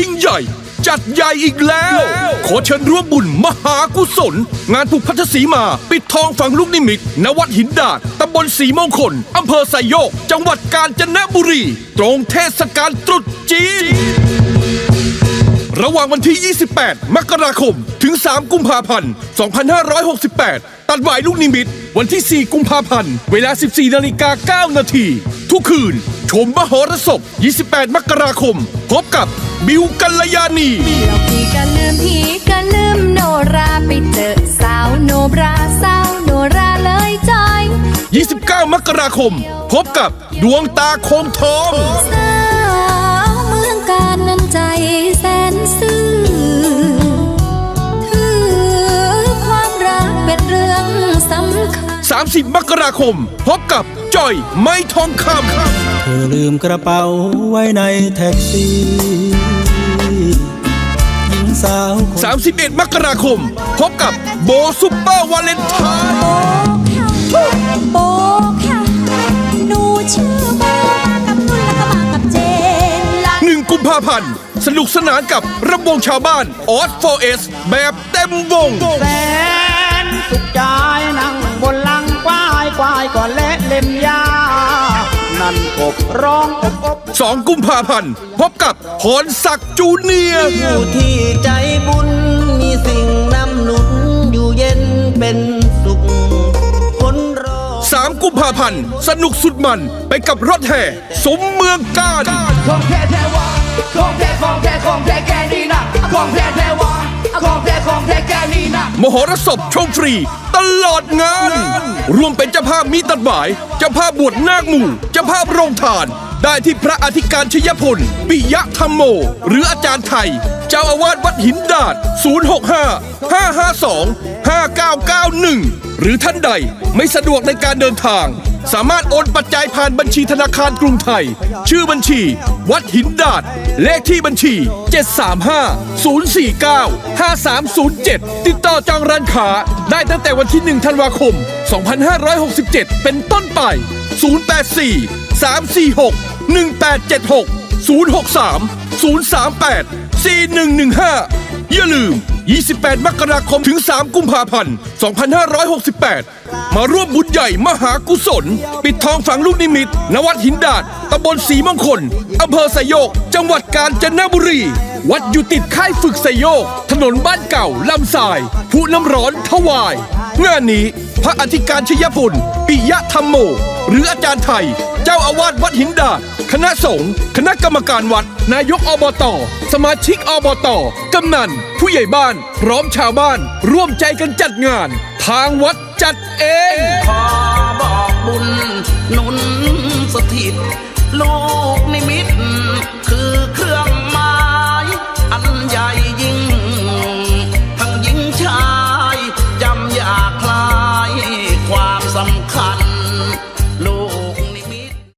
ยิ่งใหญ่ จัดใหญ่อีกแล้ว ขอเชิญร่วมบุญมหากุศล งานผูกพัทธสีมา ปิดทองฝังลูกนิมิตณวัดหินดาดตำบลสีมงคลอำเภอไซโยก จังหวัดกาญจนบุรี ตรงเทศกาลตรุษจีนระหว่างวันที่ 28 มกราคม ถึง 3 กุมภาพันธ์ 2568 ตัดหวายลูกนิมิต วันที่ 4 กุมภาพันธ์ เวลา 14 นาฬิกา 9 นาที ทุกคืน ชมมหรสพ 28 มกราคม พบกับบิวกัลยานีเราพี่ก็ลืมพี่ก็ลืมโนราไปเจอสาวโนบราสาวโนราเลยจอย29 มกราคม พบกับดวงตาโคงทอง สา 30 มกราคม พบกับจ่อยไม้ทองคำเธอลืมกระเป๋าไว้ในแท็กซี่หญิงสาวคน31 มกราคม พบกับโบซุปเปอร์วาเลนไทน์โบค่ะหนูชื่อโบมากับนุ่นแล้วก็มากับเจนลาหนึ่งกุมภาพันธ์สนุกสนานกับระบวงชาวบ้านออส 4S แบบเต็มวงแสนสุขใจ ก่อนและเล่มยา นั่นกบร้องอบอบ2กุมภาพันธ์พบกับพรศักดิ์จูเนียร์ผู้ที่ใจบุญ มีสิ่งนำหนุนอยู่เย็นเป็นสุขคนรอ3กุมภาพันธ์สนุกสุดมันไปกับรถแห่สมเมืองการของแท้แท้วะของแท้ของแท้ของแท้แกนี่นะของแท้แท้วะของแท้ของแท้แกนี่นะมหรสพชมฟรีตลอดงานรวมเป็นเจ้าภาพมีตัดหมายเจ้าภาพบวชนาคหมู่เจ้าภาพโรงทาน ได้ที่พระอธิการชยพล ปิยะธรรมโม หรืออาจารย์ไทย เจ้าอาวาสวัดหินดาด 065 552 5991 หรือท่านใดไม่สะดวกในการเดินทาง สามารถโอนปัจจัยผ่านบัญชีธนาคารกรุงไทย ชื่อบัญชี วัดหินดาด เลขที่บัญชี 735 049 5307 ติดต่อจองร้านค้าได้ตั้งแต่วันที่ 1 ธันวาคม 2567 เป็นต้นไป 084 346 1876 063 038 4115 อย่าลืม 28 มกราคมถึง 3 กุมภาพันธ์ 2568 มาร่วมบุญใหญ่มหากุศล ปิดทองฝังลูกนิมิตณวัดหินดาดตำบลศรีมงคลอำเภอไซโยก จังหวัดกาญจนบุรี วัดอยู่ติดค่ายฝึกไซโยก ถนนบ้านเก่าลำทรายผู้น้ำร้อนถวาย งานนี้พระอธิการชยพลปิยะธรรมโม หรืออาจารย์ไทย เจ้าอาวาสวัดหินดาดคณะสงฆ์คณะกรรมการวัด นายกอบต สมาชิกอบต กำนัน ผู้ใหญ่บ้าน พร้อมชาวบ้าน ร่วมใจกันจัดงาน ทางวัดจัดเอง